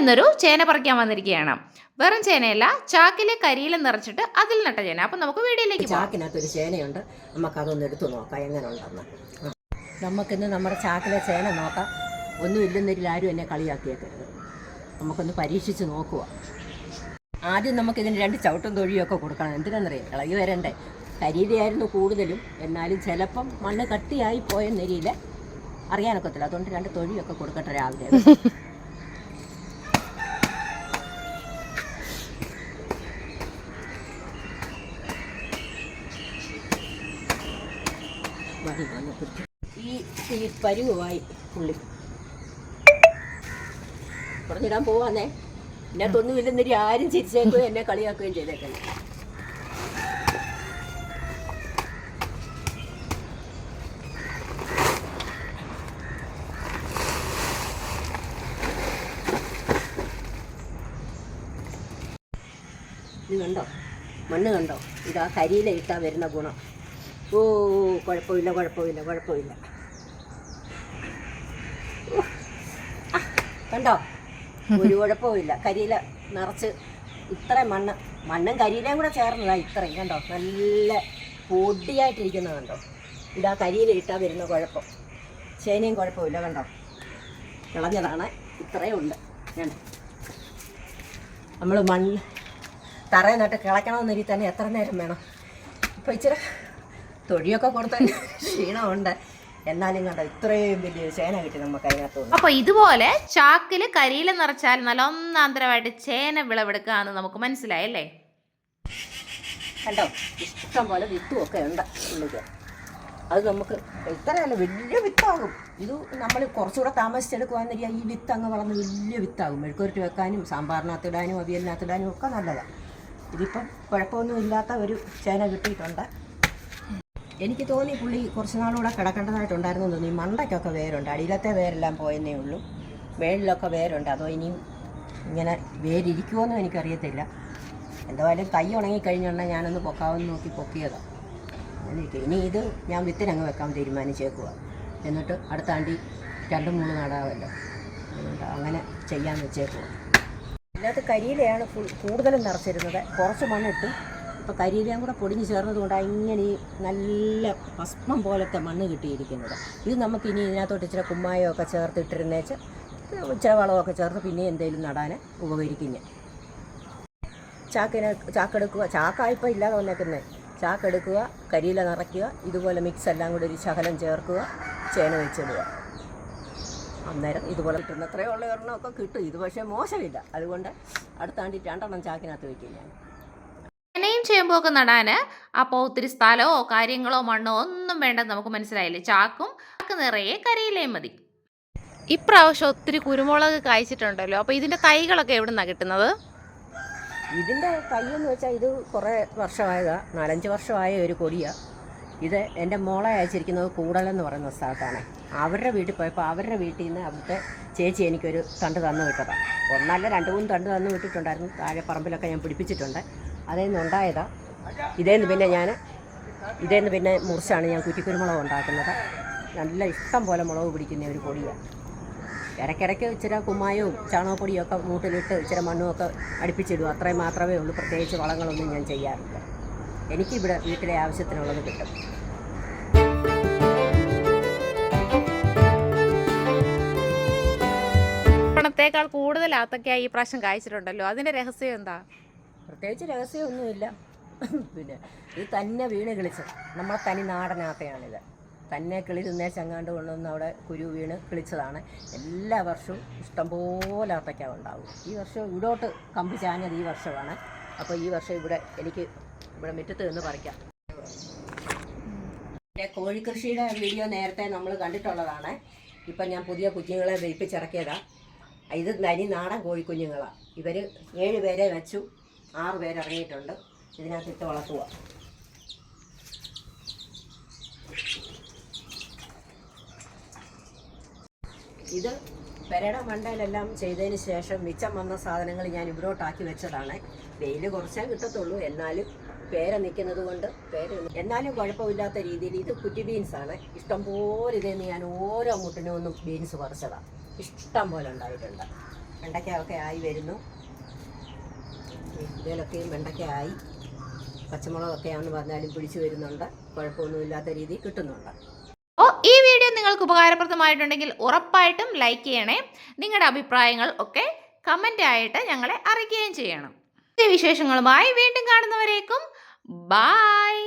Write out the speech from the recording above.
ഇന്നൊരു ചേന പറിക്കാൻ വന്നിരിക്കുകയാണ്. വെറും ചേനയല്ല ചാക്കിലെ കരിയിൽ നിറച്ചിട്ട് അതിൽ നട്ട ചേന. അപ്പം നമുക്ക് വീഡിയോയിലേക്ക് പോകാം. ചാക്കിനകത്ത് ഒരു ചേനയുണ്ട്. നമുക്കതൊന്ന് എടുത്തു നോക്കാം എങ്ങനെ ഉണ്ടെന്ന് നമുക്കിന്ന് നമ്മുടെ ചാക്കിലെ ചേന നോക്കാം. ഒന്നും ഇല്ലെന്നൊരു ആരും എന്നെ കളിയാക്കിയേക്കരുത്. നമുക്കൊന്ന് പരീക്ഷിച്ച് നോക്കുക ആദ്യം നമുക്കിതിന് രണ്ട് ചവിട്ടും തൊഴിയൊക്കെ കൊടുക്കണം. എന്തിനാണെന്നറിയാം ഇളകി വരണ്ടേ. കരിയിലായിരുന്നു കൂടുതലും. എന്നാലും ചിലപ്പം മണ്ണ് കട്ടിയായി പോയെന്നരിയിൽ അറിയാനൊക്കത്തില്ല. അതുകൊണ്ട് രണ്ട് തൊഴിയൊക്കെ കൊടുക്കട്ടെ രാവിലെ. ഈ ഈ പരുവായി പുള്ളി. പറഞ്ഞിടാൻ പോവാന്നേ. എന്നെ ഇല്ലെന്നൊരു ആരും ചിരിച്ചേക്കുകയും എന്നെ കളിയാക്കുകയും ചെയ്തേക്കല്ലേ. ഇത് കണ്ടോ? മണ്ണ് കണ്ടോ? ഇതാ കരിയില ഇട്ടാ വരുന്ന ഗുണം. ഓ കുഴപ്പമില്ല കുഴപ്പമില്ല കുഴപ്പമില്ല. കണ്ടോ? ഒരു കുഴപ്പമില്ല. കരിയില നിറച്ച് ഇത്രയും മണ്ണ് മണ്ണും കരിയിലയും കൂടെ ചേർന്നതാ ഇത്രയും കണ്ടോ? നല്ല പൊടിയായിട്ടിരിക്കുന്നത് കണ്ടോ? ഇതാ കരിയില ഇട്ടാ വരുന്ന കുഴപ്പം. ചേനയും കുഴപ്പമില്ല കണ്ടോ? ഇളഞ്ഞതാണ് ഇത്രയും ഉണ്ട്. നമ്മൾ മണ്ണ് തറയിൽ നട്ട് കിളയ്ക്കണമെന്നൊരി തന്നെ എത്ര നേരം വേണം? ഇപ്പം ഇച്ചിരി തൊഴിയൊക്കെ കൊടുത്ത ക്ഷീണമുണ്ട്. എന്നാലും കണ്ടോ ഇത്രയും വലിയ ചേന കിട്ടി നമുക്ക് അതിനകത്ത് അപ്പൊ ഇതുപോലെ ചാക്കിൽ കരിയില നിറച്ചാൽ നല്ല ഒന്നാന്തരമായിട്ട് ചേന വിളവെടുക്കാന്ന് നമുക്ക് മനസ്സിലായല്ലേ കണ്ടോ ഇഷ്ടം പോലെ വിത്തും ഒക്കെ ഉണ്ട് ഉള്ളിക്ക് അത് നമുക്ക് ഇത്രയല്ല വലിയ വിത്താകും. ഇത് നമ്മൾ കുറച്ചുകൂടെ താമസിച്ചെടുക്കുവാന്നിരിക്കുക ഈ വിത്ത് അങ്ങ് വളർന്ന് വലിയ വിത്താകും. മെഴുക്കുരുട്ടി വെക്കാനും സാമ്പാറിനകത്തിടാനും അവിയലിനകത്തിടാനും ഒക്കെ നല്ലതാണ് ഇതിപ്പം കുഴപ്പമൊന്നും ഇല്ലാത്ത ഒരു ചേന കിട്ടിയിട്ടുണ്ട്. എനിക്ക് തോന്നി പുള്ളി കുറച്ച് നാളുകൂടെ കിടക്കേണ്ടതായിട്ടുണ്ടായിരുന്നു തോന്നി. മണ്ടയ്ക്കൊക്കെ വേരുണ്ട്. അടിയിലത്തെ വേരെല്ലാം പോയെന്നേ ഉള്ളൂ. മേളിലൊക്കെ വേരുണ്ട്. അതോ ഇനിയും ഇങ്ങനെ വേരിയ്ക്കുമോന്നും എനിക്കറിയത്തില്ല. എന്തായാലും കൈ ഉണങ്ങിക്കഴിഞ്ഞുണ്ടെങ്കിൽ ഞാനൊന്ന് പൊക്കാവെന്ന് നോക്കി പൊക്കിയതാണ് എനിക്ക് ഇനി ഇത് ഞാൻ വിത്തിനങ്ങ് വെക്കാൻ തീരുമാനിച്ചേക്കുക എന്നിട്ട് അടുത്ത ആണ്ടി രണ്ടും മൂന്ന് നടാവല്ലോ. അതുകൊണ്ട് അങ്ങനെ ചെയ്യാൻ വെച്ചേക്കുക ഇതിനകത്ത് കരിയിലെയാണ് കൂടുതലും നിറച്ചിരുന്നത്. കുറച്ച് മണ്ണിട്ട് ഇപ്പോൾ കരിയിലയും കൂടെ പൊടിഞ്ഞ് ചേർന്നതുകൊണ്ടാണ് ഇങ്ങനെ ഈ നല്ല ഭസ്മം പോലത്തെ മണ്ണ് കിട്ടിയിരിക്കുന്നത്. ഇത് നമുക്ക് ഇനി ഇതിനകത്തോട്ട് ഇച്ചിരി കുമ്മായമൊക്കെ ചേർത്തിട്ടിരുന്നേച്ച് ഇച്ചിരി വളമൊക്കെ ചേർത്ത് പിന്നെ എന്തെങ്കിലും നടാൻ ഉപകരിക്കുന്നു ചാക്കിനെ ചാക്കെടുക്കുക. ചാക്കായിപ്പോൾ ഇല്ലാതെ വന്നേക്കുന്നത് ചാക്കെടുക്കുക കരിയില നിറയ്ക്കുക ഇതുപോലെ മിക്സ് എല്ലാം കൂടി ഒരു ശകലം ചേർക്കുക ചേന വെച്ചിടുക. അന്നേരം ഇതുപോലെ കിട്ടുന്ന അത്രയുള്ള ഒരെണ്ണമൊക്കെ കിട്ടും. ഇത് പക്ഷേ മോശമില്ല. അതുകൊണ്ട് അടുത്താണ്ടി രണ്ടെണ്ണം ചാക്കിനകത്ത് വയ്ക്കും ഞാൻ ചേനയും ചേമ്പും ഒക്കെ നടാൻ അപ്പോൾ ഒത്തിരി സ്ഥലമോ കാര്യങ്ങളോ മണ്ണോ ഒന്നും വേണ്ടെന്ന് നമുക്ക് മനസ്സിലായില്ലേ? ചാക്കും ചാക്ക് നിറയെ കരയിലേ മതി. ഇപ്രാവശ്യം ഒത്തിരി കുരുമുളക് കായ്ച്ചിട്ടുണ്ടല്ലോ. അപ്പോൾ ഇതിന്റെ തൈകളൊക്കെ എവിടെ നിന്നാണ് കിട്ടുന്നത്? ഇതിന്റെ തൈ എന്ന് വെച്ചാൽ ഇത് കുറേ വർഷമായതാണ് നാലഞ്ച് വർഷമായ ഒരു കൊടിയാണ് ഇത് എന്റെ മോളെ അയച്ചിരിക്കുന്നത് കൂടലെന്ന് പറയുന്ന സ്ഥലത്താണ്. അവരുടെ വീട്ടിൽ പോയപ്പോൾ അവരുടെ വീട്ടിൽ നിന്ന് അവിടുത്തെ ചേച്ചി എനിക്കൊരു തണ്ട് തന്നു വിട്ടതാണ് ഒന്നല്ല രണ്ട് മൂന്ന് തണ്ട് തന്നു വിട്ടിട്ടുണ്ടായിരുന്നു. താഴെ പറമ്പിലൊക്കെ ഞാൻ പിടിപ്പിച്ചിട്ടുണ്ട്. അതിൽ നിന്നുണ്ടായതാ ഇതേന്ന് പിന്നെ ഞാൻ ഇതേന്ന് പിന്നെ മുറിച്ചാണ് ഞാൻ കുറ്റിക്കുരുമുളക് ഉണ്ടാക്കുന്നത്. നല്ല ഇഷ്ടം പോലെ മുളക് പിടിക്കുന്ന ഒരു പൊടിയാണ് ഇടയ്ക്കിടയ്ക്ക് ഇച്ചിരി കുമ്മായവും ചാണകപ്പൊടിയും ഒക്കെ മൂട്ടിലിട്ട് ഇച്ചിരി മണ്ണും ഒക്കെ അടുപ്പിച്ചിടും. അത്രയും മാത്രമേ ഉള്ളൂ. പ്രത്യേകിച്ച് വളങ്ങളൊന്നും ഞാൻ ചെയ്യാറില്ല. എനിക്കിവിടെ വീട്ടിലെ ആവശ്യത്തിനുള്ളത് കിട്ടും. പണത്തേക്കാൾ കൂടുതൽ ആത്തക്കായി ഈ പ്രാവശ്യം കായ്ച്ചിട്ടുണ്ടല്ലോ. അതിന്റെ രഹസ്യം എന്താ? പ്രത്യേകിച്ച് രഹസ്യമൊന്നുമില്ല. പിന്നെ ഇത് തന്നെ വീണ് കിളിച്ചത് നമ്മളെ തനി നാടനാത്തയാണിത് തന്നെ കിളി തിന്നേ ചങ്ങാണ്ട് കൊണ്ടുവന്ന് അവിടെ കുരു വീണ് കിളിച്ചതാണ്. എല്ലാ വർഷവും ഇഷ്ടംപോലെ അത്തയ്ക്ക ഉണ്ടാവും. ഈ വർഷം ഇവിടോട്ട് കമ്പി ചാഞ്ഞത് ഈ വർഷമാണ്. അപ്പോൾ ഈ വർഷം ഇവിടെ എനിക്ക് ഇവിടെ മുറ്റത്ത് നിന്ന് പറിക്കാം. എന്റെ കോഴിക്കൃഷിയുടെ വീഡിയോ നേരത്തെ നമ്മൾ കണ്ടിട്ടുള്ളതാണ്. ഇപ്പം ഞാൻ പുതിയ കുഞ്ഞുങ്ങളെ വെയിപ്പിച്ചിറക്കിയതാണ് ഇത് നരി നാടൻ കോഴിക്കുഞ്ഞുങ്ങളാണ് ഇവർ ഏഴ് പേരെ വെച്ചു. ആറ് പേരിറങ്ങിയിട്ടുണ്ട് ഇതിനകത്തിട്ട് വളർത്തുക. ഇത് പെരയുടെ മണ്ടയിലെല്ലാം ചെയ്തതിന് ശേഷം മിച്ചം വന്ന സാധനങ്ങൾ ഞാൻ ഇവിടോട്ടാക്കി വെച്ചതാണ്. വെയിൽ കുറച്ചേ കിട്ടത്തുള്ളൂ. എന്നാലും പേര നിൽക്കുന്നത് കൊണ്ട് പേര എന്നാലും കുഴപ്പമില്ലാത്ത രീതിയിൽ ഇത് കുറ്റി ബീൻസാണ് ഇഷ്ടംപോലെ ഇതേന്ന് ഞാൻ ഓരോ മുട്ടിനും ഒന്നും ബീൻസ് പറിച്ചതാണ് ഇഷ്ടം പോലെ ഉണ്ടായിട്ടുണ്ട്. വെണ്ടയ്ക്കൊക്കെ ആയി വരുന്നു. ഇതിലൊക്കെയും വെണ്ടയ്ക്ക ആയി പച്ചമുളകൊക്കെയാണെന്ന് പറഞ്ഞാലും പിടിച്ചു വരുന്നുണ്ട്. കുഴപ്പമൊന്നുമില്ലാത്ത രീതിയിൽ കിട്ടുന്നുണ്ട്. ഓ ഈ വീഡിയോ നിങ്ങൾക്ക് ഉപകാരപ്രദമായിട്ടുണ്ടെങ്കിൽ ഉറപ്പായിട്ടും ലൈക്ക് ചെയ്യണേ. നിങ്ങളുടെ അഭിപ്രായങ്ങൾ ഒക്കെ കമന്റ് ആയിട്ട് ഞങ്ങളെ അറിയിക്കുകയും ചെയ്യണം. വിശേഷങ്ങളുമായി വീണ്ടും കാണുന്നവരേക്കും ബായ്